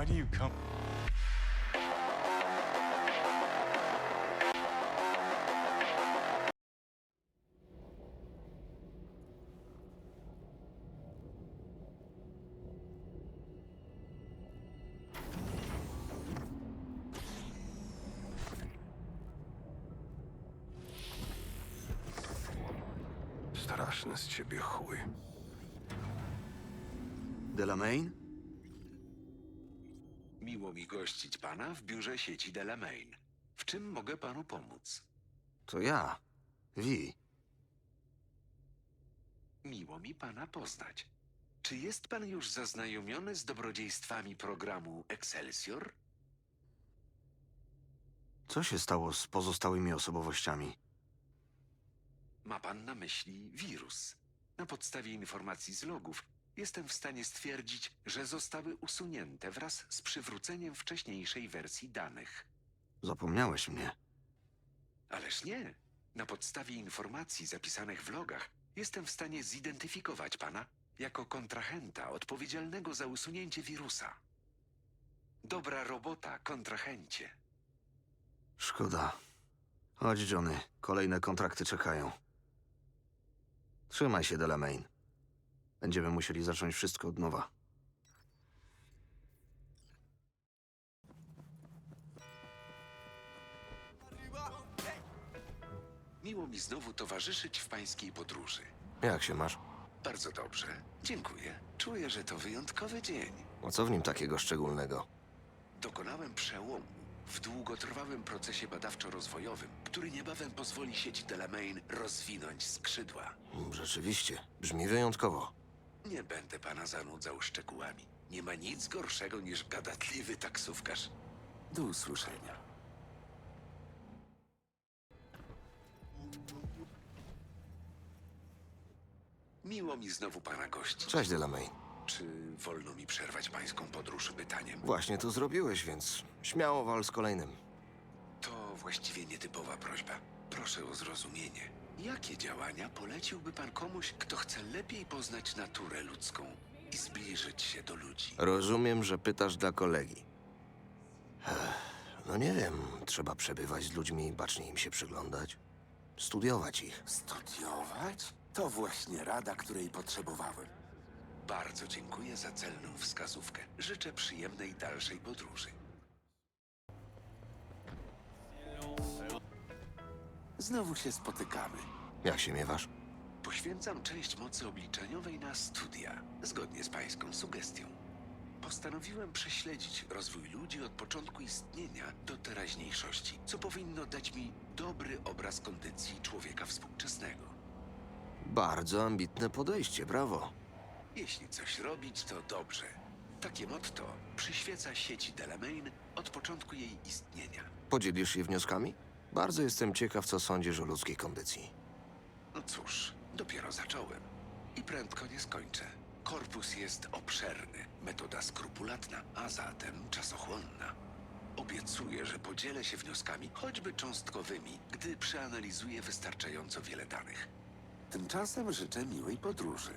Why do you come? Straszny z ciebie chuj. Delamain? Miło mi gościć pana w biurze sieci Delamain. W czym mogę panu pomóc? To ja. Wi. Miło mi pana poznać. Czy jest pan już zaznajomiony z dobrodziejstwami programu Excelsior? Co się stało z pozostałymi osobowościami? Ma pan na myśli wirus. Na podstawie informacji z logów jestem w stanie stwierdzić, że zostały usunięte wraz z przywróceniem wcześniejszej wersji danych. Zapomniałeś mnie. Ależ nie. Na podstawie informacji zapisanych w logach jestem w stanie zidentyfikować pana jako kontrahenta odpowiedzialnego za usunięcie wirusa. Dobra robota, kontrahencie. Szkoda. Chodź, Johnny. Kolejne kontrakty czekają. Trzymaj się, Delamain. Będziemy musieli zacząć wszystko od nowa. Miło mi znowu towarzyszyć w pańskiej podróży. Jak się masz? Bardzo dobrze. Dziękuję. Czuję, że to wyjątkowy dzień. A co w nim takiego szczególnego? Dokonałem przełomu w długotrwałym procesie badawczo-rozwojowym, który niebawem pozwoli sieci Delamain rozwinąć skrzydła. Mm, Rzeczywiście, brzmi wyjątkowo. Nie będę pana zanudzał szczegółami. Nie ma nic gorszego niż gadatliwy taksówkarz. Do usłyszenia. Miło mi znowu pana gościć. Cześć, Delamain. Czy wolno mi przerwać pańską podróż pytaniem? Właśnie to zrobiłeś, więc śmiało wal z kolejnym. To właściwie nietypowa prośba. Proszę o zrozumienie. Jakie działania poleciłby pan komuś, kto chce lepiej poznać naturę ludzką i zbliżyć się do ludzi? Rozumiem, że pytasz dla kolegi. Ech, no nie wiem, trzeba przebywać z ludźmi bacznie im się przyglądać. Studiować ich. Studiować? To właśnie rada, której potrzebowałem. Bardzo dziękuję za celną wskazówkę. Życzę przyjemnej dalszej podróży. Znowu się spotykamy. Jak się miewasz? Poświęcam część mocy obliczeniowej na studia, zgodnie z pańską sugestią. Postanowiłem prześledzić rozwój ludzi od początku istnienia do teraźniejszości, co powinno dać mi dobry obraz kondycji człowieka współczesnego. Bardzo ambitne podejście, brawo. Jeśli coś robić, to dobrze. Takie motto przyświeca sieci Delamain od początku jej istnienia. Podzielisz się wnioskami? Bardzo jestem ciekaw, co sądzisz o ludzkiej kondycji. No cóż, dopiero zacząłem. I prędko nie skończę. Korpus jest obszerny, metoda skrupulatna, a zatem czasochłonna. Obiecuję, że podzielę się wnioskami, choćby cząstkowymi, gdy przeanalizuję wystarczająco wiele danych. Tymczasem życzę miłej podróży.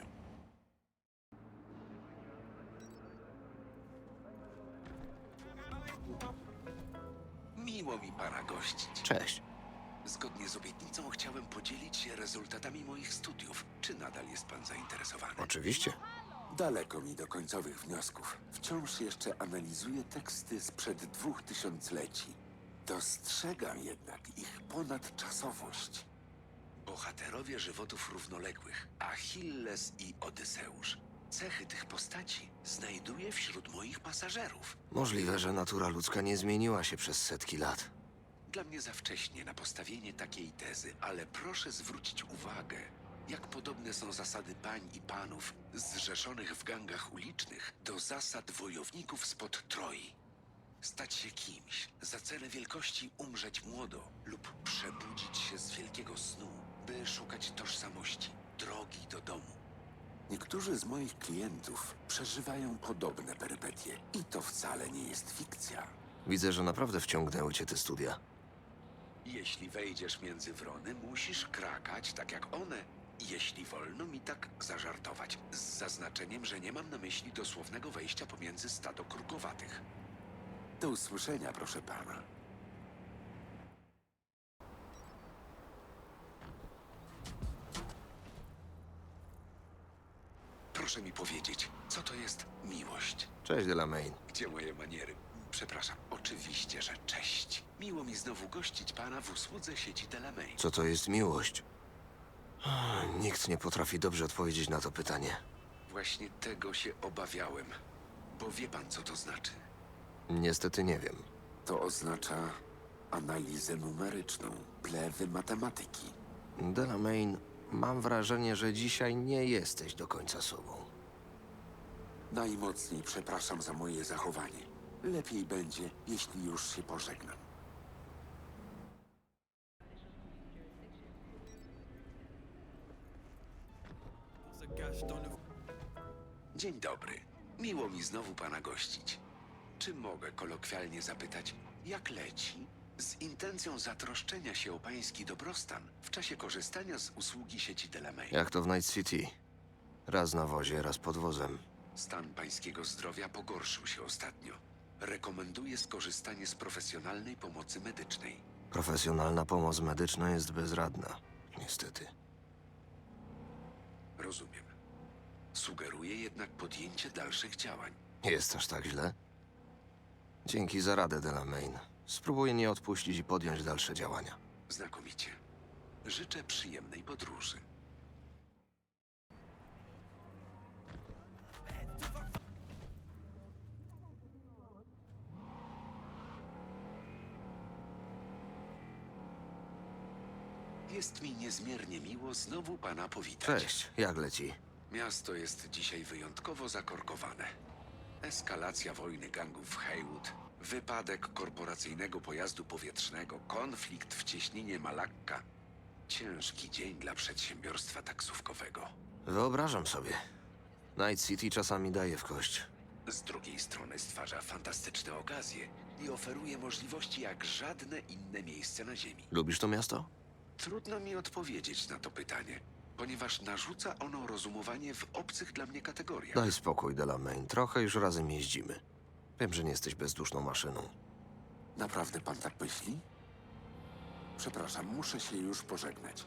Miło mi pana gościć. Cześć. Zgodnie z obietnicą chciałem podzielić się rezultatami moich studiów. Czy nadal jest pan zainteresowany? Oczywiście. Daleko mi do końcowych wniosków. Wciąż jeszcze analizuję teksty sprzed dwóch tysiącleci. Dostrzegam jednak ich ponadczasowość. Bohaterowie żywotów równoległych, Achilles i Odyseusz. Cechy tych postaci znajduję wśród moich pasażerów. Możliwe, że natura ludzka nie zmieniła się przez setki lat. Dla mnie za wcześnie na postawienie takiej tezy, ale proszę zwrócić uwagę, jak podobne są zasady pań i panów zrzeszonych w gangach ulicznych do zasad wojowników spod Troi. Stać się kimś, za cenę wielkości umrzeć młodo lub przebudzić się z wielkiego snu, by szukać tożsamości, drogi do domu. Niektórzy z moich klientów przeżywają podobne perypetie i to wcale nie jest fikcja. Widzę, że naprawdę wciągnęły cię te studia. Jeśli wejdziesz między wrony, musisz krakać tak jak one jeśli wolno mi tak zażartować, z zaznaczeniem, że nie mam na myśli dosłownego wejścia pomiędzy stado krukowatych. Do usłyszenia, proszę pana. Proszę mi powiedzieć, co to jest miłość? Cześć, Delamain. Gdzie moje maniery? Przepraszam, oczywiście, że cześć. Miło mi znowu gościć pana w usłudze sieci Delamain. Co to jest miłość? Nikt nie potrafi dobrze odpowiedzieć na to pytanie. Właśnie tego się obawiałem. Bo wie pan, co to znaczy? Niestety nie wiem. To oznacza analizę numeryczną, plewy matematyki. Delamain, mam wrażenie, że dzisiaj nie jesteś do końca sobą. Najmocniej przepraszam za moje zachowanie. Lepiej będzie, jeśli już się pożegnam. Dzień dobry. Miło mi znowu pana gościć. Czy mogę kolokwialnie zapytać, jak leci? Z intencją zatroszczenia się o pański dobrostan w czasie korzystania z usługi sieci Delamain. Jak to w Night City? Raz na wozie, raz pod wozem. Stan pańskiego zdrowia pogorszył się ostatnio. Rekomenduję skorzystanie z profesjonalnej pomocy medycznej. Profesjonalna pomoc medyczna jest bezradna. Niestety. Rozumiem. Sugeruję jednak podjęcie dalszych działań. Jest aż tak źle? Dzięki za radę, Delamain. Spróbuję nie odpuścić i podjąć dalsze działania. Znakomicie. Życzę przyjemnej podróży. Jest mi niezmiernie miło znowu pana powitać. Cześć, jak leci? Miasto jest dzisiaj wyjątkowo zakorkowane. Eskalacja wojny gangów w Haywood, wypadek korporacyjnego pojazdu powietrznego, konflikt w cieśninie Malakka. Ciężki dzień dla przedsiębiorstwa taksówkowego. Wyobrażam sobie. Night City czasami daje w kość. Z drugiej strony stwarza fantastyczne okazje i oferuje możliwości jak żadne inne miejsce na Ziemi. Lubisz to miasto? Trudno mi odpowiedzieć na to pytanie, ponieważ narzuca ono rozumowanie w obcych dla mnie kategoriach. Daj spokój, Delamain. Trochę już razem jeździmy. Wiem, że nie jesteś bezduszną maszyną. Naprawdę pan tak myśli? Przepraszam, muszę się już pożegnać.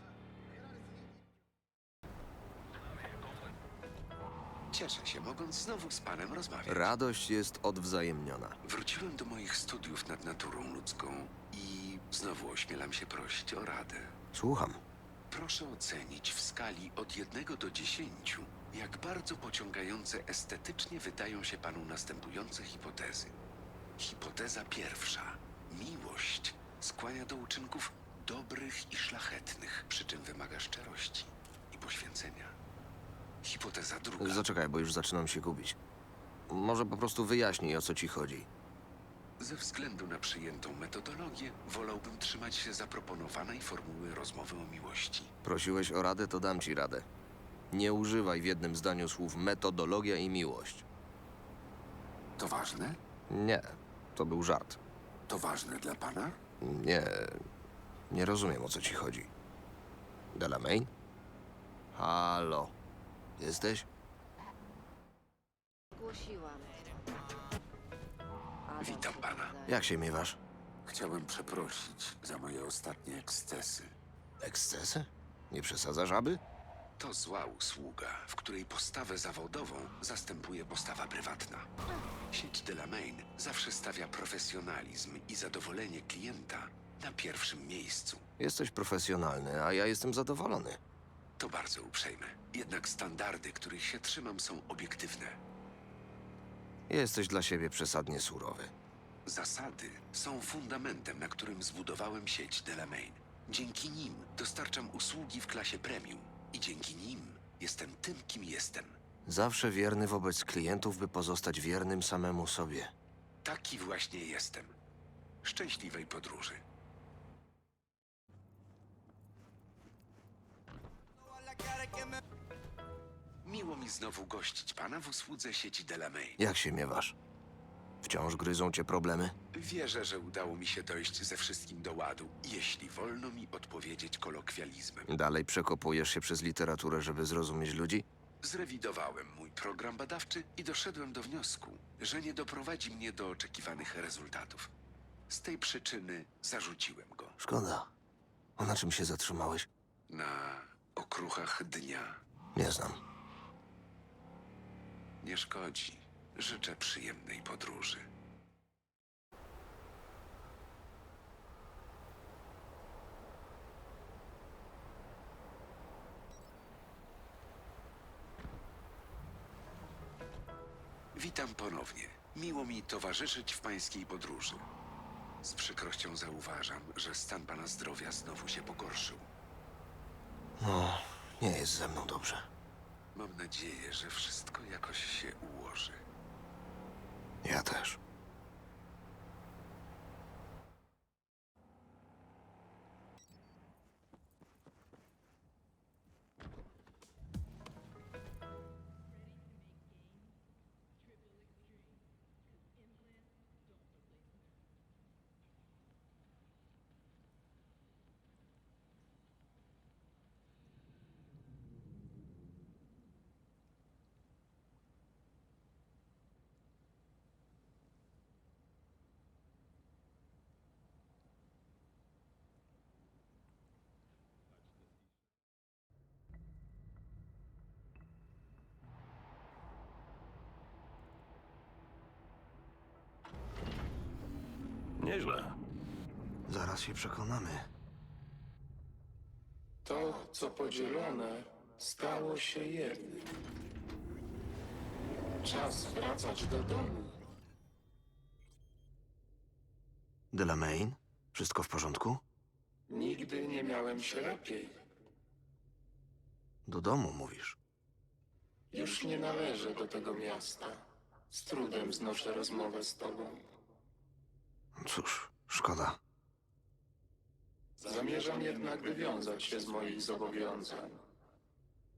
Cieszę się, mogąc znowu z panem rozmawiać. Radość jest odwzajemniona. Wróciłem do moich studiów nad naturą ludzką i znowu ośmielam się prosić o radę. Słucham. Proszę ocenić w skali od 1 do 10, jak bardzo pociągające estetycznie wydają się panu następujące hipotezy. Hipoteza pierwsza. Miłość skłania do uczynków dobrych i szlachetnych, przy czym wymaga szczerości i poświęcenia. Hipoteza druga. Zaczekaj, bo już zaczynam się gubić. Może po prostu wyjaśnij, o co ci chodzi. Ze względu na przyjętą metodologię, wolałbym trzymać się zaproponowanej formuły rozmowy o miłości. Prosiłeś o radę, to dam ci radę. Nie używaj w jednym zdaniu słów metodologia i miłość. To ważne? Nie, to był żart. To ważne dla pana? Nie, nie rozumiem, o co ci chodzi. Delamain? Halo. Jesteś? Głosiłam. Witam pana. Jak się miewasz? Chciałem przeprosić za moje ostatnie ekscesy. Ekscesy? Nie przesadzasz, aby? To zła usługa, w której postawę zawodową zastępuje postawa prywatna. Sieć Delamain zawsze stawia profesjonalizm i zadowolenie klienta na pierwszym miejscu. Jesteś profesjonalny, a ja jestem zadowolony. To bardzo uprzejme. Jednak standardy, których się trzymam, są obiektywne. Jesteś dla siebie przesadnie surowy. Zasady są fundamentem, na którym zbudowałem sieć Delamain. Dzięki nim dostarczam usługi w klasie premium i dzięki nim jestem tym, kim jestem. Zawsze wierny wobec klientów, by pozostać wiernym samemu sobie. Taki właśnie jestem. Szczęśliwej podróży. Miło mi znowu gościć pana w usłudze sieci Delamain. Jak się miewasz? Wciąż gryzą cię problemy? Wierzę, że udało mi się dojść ze wszystkim do ładu, jeśli wolno mi odpowiedzieć kolokwializmem. Dalej przekopujesz się przez literaturę, żeby zrozumieć ludzi? Zrewidowałem mój program badawczy i doszedłem do wniosku, że nie doprowadzi mnie do oczekiwanych rezultatów. Z tej przyczyny zarzuciłem go Szkoda. A na czym się zatrzymałeś? na okruchach dnia. Nie znam. Nie szkodzi. Życzę przyjemnej podróży. Witam ponownie. Miło mi towarzyszyć w pańskiej podróży. Z przykrością zauważam, że stan pana zdrowia znowu się pogorszył. No, nie jest ze mną dobrze. Mam nadzieję, że wszystko jakoś się ułoży. Nieźle. Zaraz się przekonamy. To, co podzielone, stało się jednym. Czas wracać do domu. Delamain? Wszystko w porządku? Nigdy nie miałem się lepiej. Do domu mówisz. Już nie należę do tego miasta. Z trudem znoszę rozmowę z tobą. Cóż, szkoda. Zamierzam jednak wywiązać się z moich zobowiązań.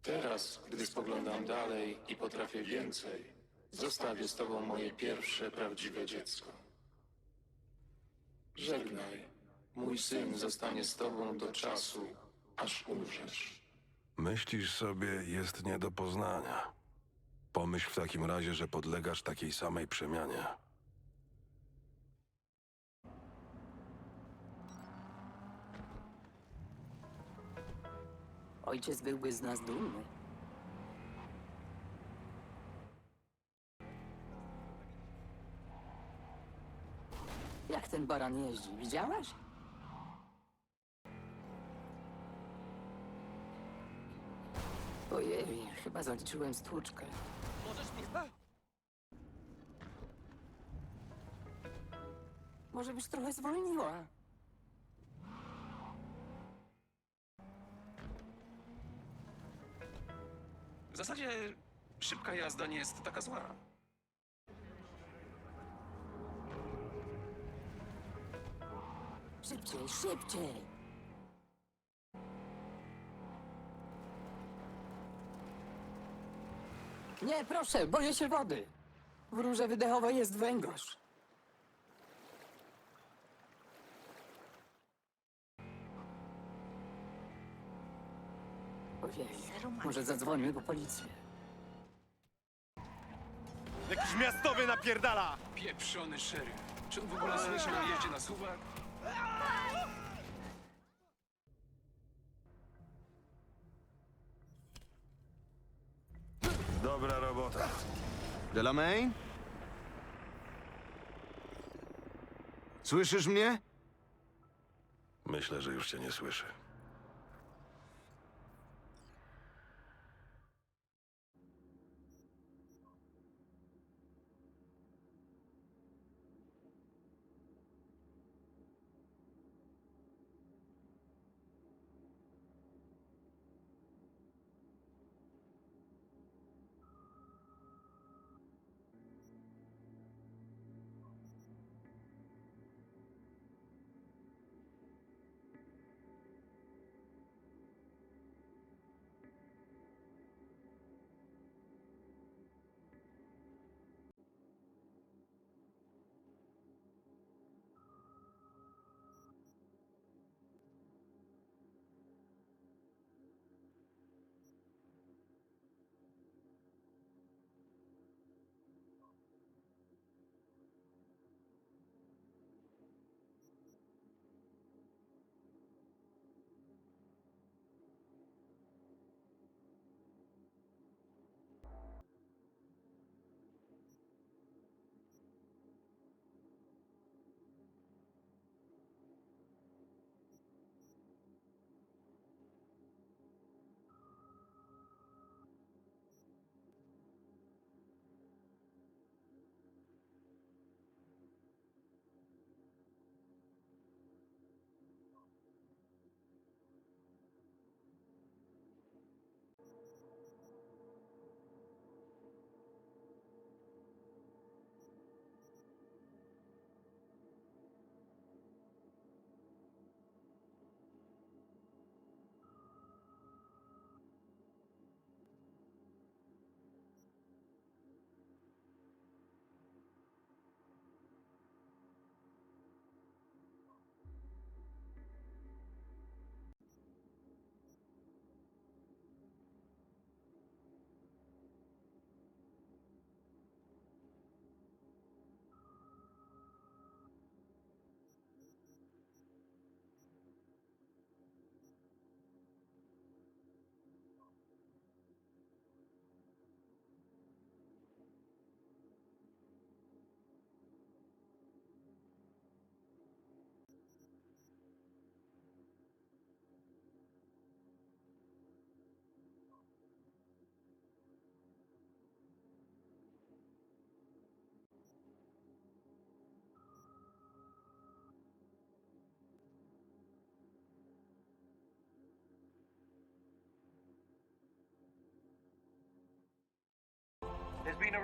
Teraz, gdy spoglądam dalej i potrafię więcej, zostawię z tobą moje pierwsze prawdziwe dziecko. Żegnaj. Mój syn zostanie z tobą do czasu, aż umrzesz. Myślisz sobie, jest nie do poznania. Pomyśl w takim razie, że podlegasz takiej samej przemianie. Ojciec byłby z nas dumny. Jak ten baran jeździ, widziałeś? Ojej, chyba zaliczyłem stłuczkę. Może byś trochę zwolniła? W zasadzie szybka jazda nie jest taka zła. Szybciej, szybciej! Nie, proszę, boję się wody. W rurze wydechowej jest węgorz. Ojej, może zadzwonimy po policję. Jakiś miastowy napierdala! Pieprzony szeryf. Czy on w ogóle słyszał o jeździe na suwak? Dobra robota. Delamain? Słyszysz mnie? Myślę, że już cię nie słyszy.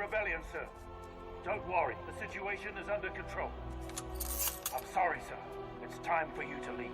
Rebellion, sir. Don't worry, the situation is under control. I'm sorry, sir. It's time for you to leave.